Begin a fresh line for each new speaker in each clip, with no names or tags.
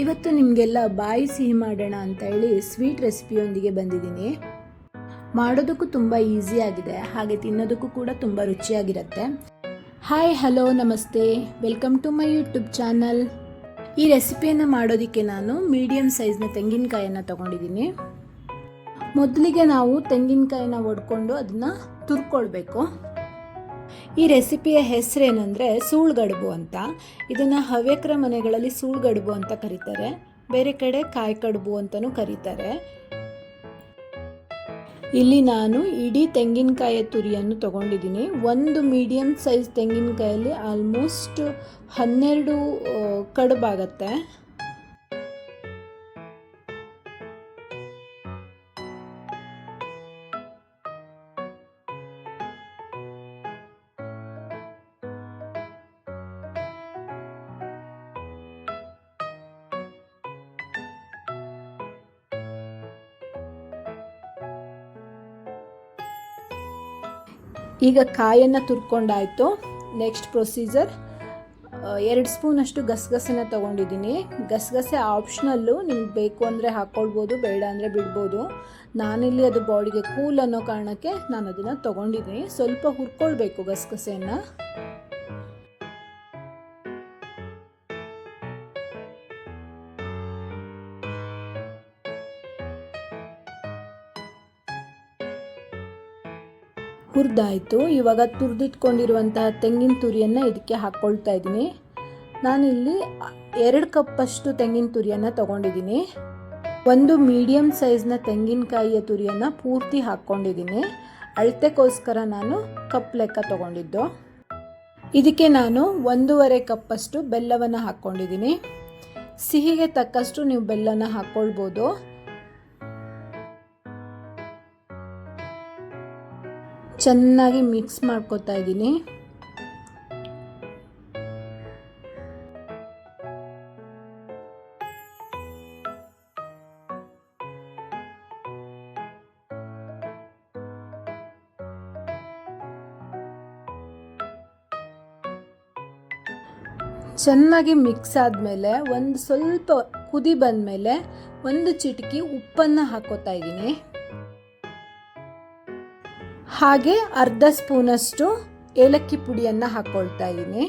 ಇವತ್ತು ನಿಮಗೆಲ್ಲ ಬಾಯಿ ಸಿಹಿ ಮಾಡೋಣ ಅಂತ ಹೇಳಿ ಸ್ವೀಟ್ ರೆಸಿಪಿಯೊಂದಿಗೆ ಬಂದಿದ್ದೀನಿ. ಮಾಡೋದಕ್ಕೂ ತುಂಬ ಈಸಿ ಆಗಿದೆ, ಹಾಗೆ ತಿನ್ನೋದಕ್ಕೂ ಕೂಡ ತುಂಬ ರುಚಿಯಾಗಿರುತ್ತೆ. ಹಾಯ್ ಹಲೋ ನಮಸ್ತೆ. Welcome to my YouTube channel ಈ ರೆಸಿಪಿಯನ್ನು ಮಾಡೋದಕ್ಕೆ ನಾನು ಮೀಡಿಯಮ್ ಸೈಜ್ನ ತೆಂಗಿನಕಾಯನ್ನು ತಗೊಂಡಿದ್ದೀನಿ. ಮೊದಲಿಗೆ ನಾವು ತೆಂಗಿನಕಾಯಿನ ಒಡ್ಕೊಂಡು ಅದನ್ನು ತುರ್ಕೊಳ್ಬೇಕು. ಈ ರೆಸಿಪಿಯ ಹೆಸರೇನೆಂದರೆ ಸೂಳ್ಗಡುಬು ಅಂತ. ಇದನ್ನು ಹವ್ಯಕರ ಮನೆಗಳಲ್ಲಿ ಸೂಳ್ಗಡುಬು ಅಂತ ಕರೀತಾರೆ. ಬೇರೆ ಕಡೆ ಕಾಯಿ ಕಡುಬು ಅಂತಲೂ ಕರೀತಾರೆ. ಇಲ್ಲಿ ನಾನು ಇಡೀ ತೆಂಗಿನಕಾಯಿಯ ತುರಿಯನ್ನು ತಗೊಂಡಿದ್ದೀನಿ. ಒಂದು ಮೀಡಿಯಮ್ ಸೈಜ್ ತೆಂಗಿನಕಾಯಲ್ಲಿ ಆಲ್ಮೋಸ್ಟ್ ಹನ್ನೆರಡು ಕಡುಬಾಗತ್ತೆ. ಈಗ ಕಾಯನ್ನು ತುರ್ಕೊಂಡಾಯಿತು. ನೆಕ್ಸ್ಟ್ ಪ್ರೊಸೀಜರ್ ಎರಡು ಸ್ಪೂನಷ್ಟು ಗಸಗಸೆನ ತೊಗೊಂಡಿದ್ದೀನಿ. ಗಸಗಸೆ ಆಪ್ಷನಲ್ಲು ನಿಮ್ಗೆ ಬೇಕು ಅಂದರೆ ಹಾಕ್ಕೊಳ್ಬೋದು ಬೇಡ ಅಂದರೆ ಬಿಡ್ಬೋದು. ನಾನಿಲ್ಲಿ ಅದು ಬಾಡಿಗೆ ಕೂಲ್ ಅನ್ನೋ ಕಾರಣಕ್ಕೆ ನಾನು ಅದನ್ನು ತೊಗೊಂಡಿದ್ದೀನಿ. ಸ್ವಲ್ಪ ಹುರ್ಕೊಳ್ಬೇಕು ಗಸಗಸೆಯನ್ನು. ಹುರಿದಾಯಿತು. ಇವಾಗ ತುರಿದಿಟ್ಕೊಂಡಿರುವಂತಹ ತೆಂಗಿನ ತುರಿಯನ್ನು ಇದಕ್ಕೆ ಹಾಕ್ಕೊಳ್ತಾ ಇದ್ದೀನಿ. ನಾನಿಲ್ಲಿ ಎರಡು ಕಪ್ಪಷ್ಟು ತೆಂಗಿನ ತುರಿಯನ್ನು ತಗೊಂಡಿದ್ದೀನಿ. ಒಂದು ಮೀಡಿಯಮ್ ಸೈಜ್ನ ತೆಂಗಿನಕಾಯಿಯ ತುರಿಯನ್ನು ಪೂರ್ತಿ ಹಾಕ್ಕೊಂಡಿದ್ದೀನಿ. ಅಳತೆಗೋಸ್ಕರ ನಾನು ಕಪ್ ಲೆಕ್ಕ ತಗೊಂಡಿದ್ದು. ಇದಕ್ಕೆ ನಾನು ಒಂದೂವರೆ ಕಪ್ಪಷ್ಟು ಬೆಲ್ಲವನ್ನು ಹಾಕ್ಕೊಂಡಿದ್ದೀನಿ. ಸಿಹಿಗೆ ತಕ್ಕಷ್ಟು ನೀವು ಬೆಲ್ಲನ ಹಾಕ್ಕೊಳ್ಬೋದು ಚೆನ್ನಾಗಿ ಮಿಕ್ಸ್ ಮಾಡ್ಕೊತಾ ಇದ್ದೀನಿ. ಚೆನ್ನಾಗಿ ಮಿಕ್ಸ್ ಆದಮೇಲೆ ಒಂದು ಸ್ವಲ್ಪ ಕುದಿ ಬಂದಮೇಲೆ ಒಂದು ಚಿಟಕಿ ಉಪ್ಪನ್ನು ಹಾಕೋತಾ ಇದ್ದೀನಿ. ಹಾಗೆ ಅರ್ಧ ಸ್ಪೂನಷ್ಟು ಏಲಕ್ಕಿ ಪುಡಿಯನ್ನು ಹಾಕ್ಕೊಳ್ತಾ ಇದ್ದೀನಿ.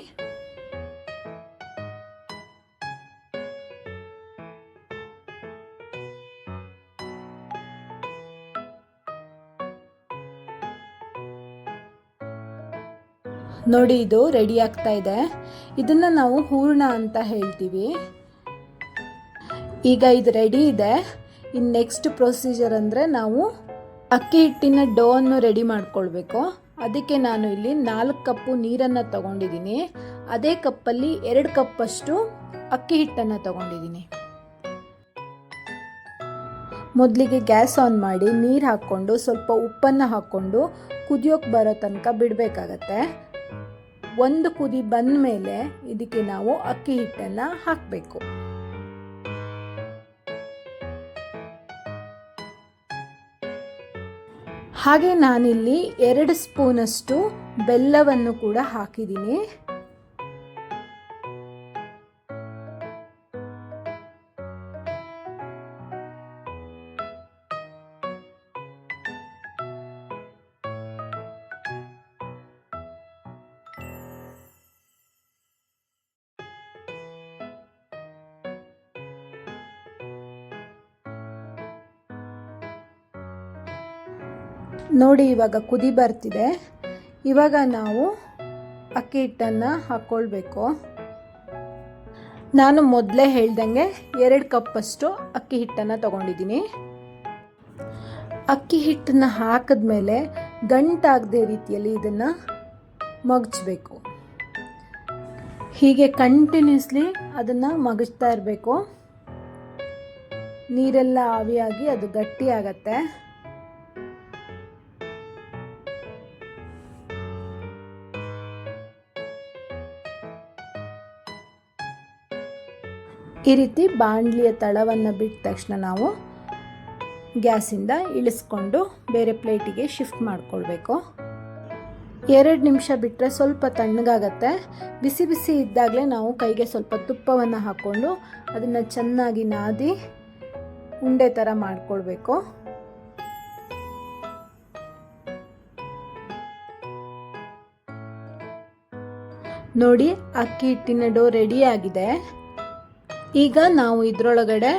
ನೋಡಿ, ಇದು ರೆಡಿ ಆಗ್ತಾ ಇದೆ. ಇದನ್ನು ನಾವು ಹೂರ್ಣ ಅಂತ ಹೇಳ್ತೀವಿ. ಈಗ ಇದು ರೆಡಿ ಇದೆ. ಇನ್ನು ನೆಕ್ಸ್ಟ್ ಪ್ರೊಸೀಜರ್ ಅಂದರೆ ನಾವು ಅಕ್ಕಿ ಹಿಟ್ಟಿನ ಡೋ ಅನ್ನು ರೆಡಿ ಮಾಡ್ಕೊಳ್ಬೇಕು. ಅದಕ್ಕೆ ನಾನು ಇಲ್ಲಿ ನಾಲ್ಕು ಕಪ್ಪು ನೀರನ್ನು ತಗೊಂಡಿದ್ದೀನಿ. ಅದೇ ಕಪ್ಪಲ್ಲಿ ಎರಡು ಕಪ್ಪಷ್ಟು ಅಕ್ಕಿ ಹಿಟ್ಟನ್ನು ತಗೊಂಡಿದ್ದೀನಿ. ಮೊದಲಿಗೆ ಗ್ಯಾಸ್ ಆನ್ ಮಾಡಿ ನೀರು ಹಾಕ್ಕೊಂಡು ಸ್ವಲ್ಪ ಉಪ್ಪನ್ನು ಹಾಕ್ಕೊಂಡು ಕುದಿಯೋಕೆ ಬರೋ ತನಕ ಬಿಡಬೇಕಾಗತ್ತೆ. ಒಂದು ಕುದಿ ಬಂದ ಮೇಲೆ ಇದಕ್ಕೆ ನಾವು ಅಕ್ಕಿ ಹಿಟ್ಟನ್ನು ಹಾಕಬೇಕು. ಹಾಗೆ ನಾನಿಲ್ಲಿ ಎರಡು ಸ್ಪೂನಷ್ಟು ಬೆಲ್ಲವನ್ನು ಕೂಡ ಹಾಕಿದ್ದೀನಿ. ನೋಡಿ ಇವಾಗ ಕುದಿ ಬರ್ತಿದೆ. ಇವಾಗ ನಾವು ಅಕ್ಕಿ ಹಿಟ್ಟನ್ನು ಹಾಕ್ಕೊಳ್ಬೇಕು ನಾನು ಮೊದಲೇ ಹೇಳ್ದಂಗೆ ಎರಡು ಕಪ್ಪಷ್ಟು ಅಕ್ಕಿ ಹಿಟ್ಟನ್ನು ತಗೊಂಡಿದ್ದೀನಿ. ಅಕ್ಕಿ ಹಿಟ್ಟನ್ನು ಹಾಕಿದ್ಮೇಲೆ ಗಂಟಾಗದೆ ರೀತಿಯಲ್ಲಿ ಇದನ್ನು ಮಗಚಬೇಕು. ಹೀಗೆ ಕಂಟಿನ್ಯೂಸ್ಲಿ ಅದನ್ನು ಮಗಚ್ತಾ ಇರಬೇಕು. ನೀರೆಲ್ಲ ಆವಿಯಾಗಿ ಅದು ಗಟ್ಟಿ ಆಗತ್ತೆ ಈ ರೀತಿ ಬಾಣಲಿಯ ತಳವನ್ನು ಬಿಟ್ಟ ತಕ್ಷಣ ನಾವು ಗ್ಯಾಸಿಂದ ಇಳಿಸ್ಕೊಂಡು ಬೇರೆ ಪ್ಲೇಟಿಗೆ ಶಿಫ್ಟ್ ಮಾಡಿಕೊಳ್ಬೇಕು. ಎರಡು ನಿಮಿಷ ಬಿಟ್ಟರೆ ಸ್ವಲ್ಪ ತಣ್ಣಗಾಗತ್ತೆ. ಬಿಸಿ ಬಿಸಿ ಇದ್ದಾಗಲೇ ನಾವು ಕೈಗೆ ಸ್ವಲ್ಪ ತುಪ್ಪವನ್ನು ಹಾಕ್ಕೊಂಡು ಅದನ್ನು ಚೆನ್ನಾಗಿ ನಾದಿ ಉಂಡೆ ಥರ ಮಾಡಿಕೊಳ್ಬೇಕು. ನೋಡಿ, ಅಕ್ಕಿ ಹಿಟ್ಟಿನ ಡೋ ರೆಡಿ ಈಗ ನಾವು ಇದರೊಳಗಡೆ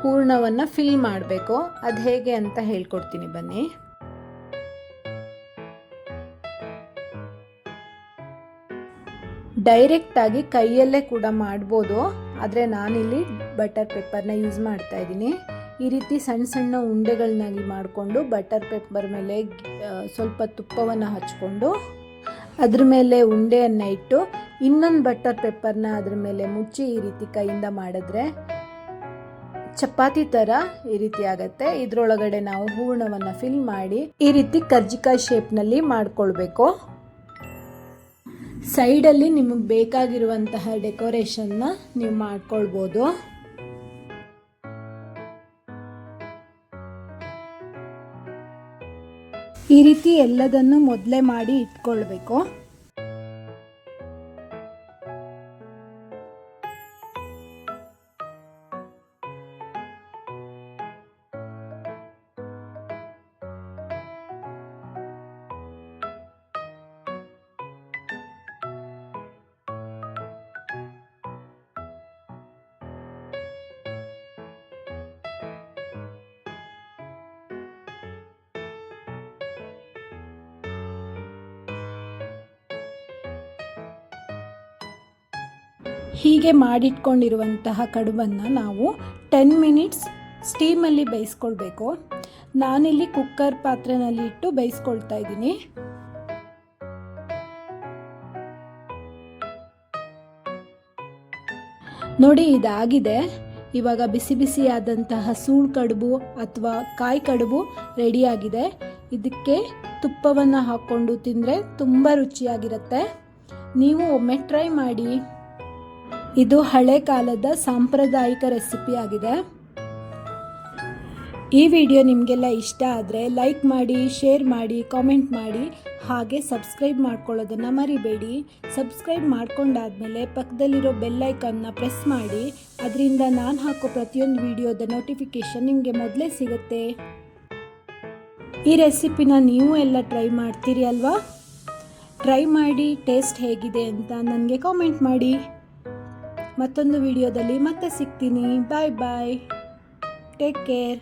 ಹೂರ್ಣವನ್ನು ಫಿಲ್ ಮಾಡಬೇಕು. ಅದು ಹೇಗೆ ಅಂತ ಹೇಳ್ಕೊಡ್ತೀನಿ ಬನ್ನಿ. ಡೈರೆಕ್ಟಾಗಿ ಕೈಯಲ್ಲೇ ಕೂಡ ಮಾಡ್ಬೋದು. ಆದರೆ ನಾನಿಲ್ಲಿ ಬಟರ್ ಪೇಪರ್ನ ಯೂಸ್ ಮಾಡ್ತಾ ಇದ್ದೀನಿ. ಈ ರೀತಿ ಸಣ್ಣ ಸಣ್ಣ ಉಂಡೆಗಳನ್ನಾಗಿ ಮಾಡಿಕೊಂಡು ಬಟರ್ ಪೇಪರ್ ಮೇಲೆ ಸ್ವಲ್ಪ ತುಪ್ಪವನ್ನು ಹಚ್ಕೊಂಡು ಅದ್ರ ಮೇಲೆ ಉಂಡೆಯನ್ನು ಇಟ್ಟು ಇನ್ನೊಂದು ಬಟರ್ ಪೆಪ್ಪರ್ನ ಅದ್ರ ಮೇಲೆ ಮುಚ್ಚಿ ಈ ರೀತಿ ಕೈಯಿಂದ ಮಾಡಿದ್ರೆ ಚಪಾತಿ ಥರ ಈ ರೀತಿ ಆಗತ್ತೆ. ಇದರೊಳಗಡೆ ನಾವು ಹೂರ್ಣವನ್ನು ಫಿಲ್ ಮಾಡಿ ಈ ರೀತಿ ಕರ್ಜಿಕಾಯಿ ಶೇಪ್ನಲ್ಲಿ ಮಾಡ್ಕೊಳ್ಬೇಕು. ಸೈಡಲ್ಲಿ ನಿಮಗೆ ಬೇಕಾಗಿರುವಂತಹ ಡೆಕೋರೇಷನ್ನ ನೀವು ಮಾಡ್ಕೊಳ್ಬೋದು. ಈ ರೀತಿ ಎಲ್ಲದನ್ನು ಮೊದಲೇ ಮಾಡಿ ಇಟ್ಕೊಳ್ಬೇಕು. ಹೀಗೆ ಮಾಡಿಟ್ಕೊಂಡಿರುವಂತಹ ಕಡುಬನ್ನು ನಾವು ಟೆನ್ ಮಿನಿಟ್ಸ್ ಸ್ಟೀಮಲ್ಲಿ ಬೇಯಿಸ್ಕೊಳ್ಬೇಕು. ನಾನಿಲ್ಲಿ ಕುಕ್ಕರ್ ಪಾತ್ರೆನಲ್ಲಿ ಇಟ್ಟು ಬೇಯಿಸ್ಕೊಳ್ತಾ ಇದ್ದೀನಿ. ನೋಡಿ, ಇದಾಗಿದೆ. ಇವಾಗ ಬಿಸಿ ಬಿಸಿಯಾದಂತಹ ಸೂಳ್ ಕಡುಬು ಅಥವಾ ಕಾಯಿ ಕಡುಬು ರೆಡಿಯಾಗಿದೆ. ಇದಕ್ಕೆ ತುಪ್ಪವನ್ನು ಹಾಕ್ಕೊಂಡು ತಿಂದರೆ ತುಂಬ ರುಚಿಯಾಗಿರುತ್ತೆ. ನೀವು ಒಮ್ಮೆ ಟ್ರೈ ಮಾಡಿ. ಇದು ಹಳೆ ಕಾಲದ ಸಾಂಪ್ರದಾಯಿಕ ರೆಸಿಪಿ ಆಗಿದೆ. ಈ ವಿಡಿಯೋ ನಿಮಗೆಲ್ಲ ಇಷ್ಟ ಆದರೆ ಲೈಕ್ ಮಾಡಿ, ಶೇರ್ ಮಾಡಿ, ಕಾಮೆಂಟ್ ಮಾಡಿ, ಹಾಗೆ ಸಬ್ಸ್ಕ್ರೈಬ್ ಮಾಡ್ಕೊಳ್ಳೋದನ್ನು ಮರಿಬೇಡಿ. ಸಬ್ಸ್ಕ್ರೈಬ್ ಮಾಡ್ಕೊಂಡಾದ್ಮೇಲೆ ಪಕ್ಕದಲ್ಲಿರೋ ಬೆಲ್ಲೈಕನ್ನ ಪ್ರೆಸ್ ಮಾಡಿ. ಅದರಿಂದ ನಾನು ಹಾಕೋ ಪ್ರತಿಯೊಂದು ವಿಡಿಯೋದ ನೋಟಿಫಿಕೇಷನ್ ನಿಮಗೆ ಮೊದಲೇ ಸಿಗುತ್ತೆ. ಈ ರೆಸಿಪಿನ ನೀವು ಎಲ್ಲ ಟ್ರೈ ಮಾಡ್ತೀರಿ ಅಲ್ವಾ? ಟ್ರೈ ಮಾಡಿ, ಟೇಸ್ಟ್ ಹೇಗಿದೆ ಅಂತ ನನಗೆ ಕಾಮೆಂಟ್ ಮಾಡಿ. ಮತ್ತೊಂದು ವಿಡಿಯೋದಲ್ಲಿ ಮತ್ತೆ ಸಿಗ್ತೀನಿ. ಬಾಯ್ ಬಾಯ್ ಟೇಕ್ ಕೇರ್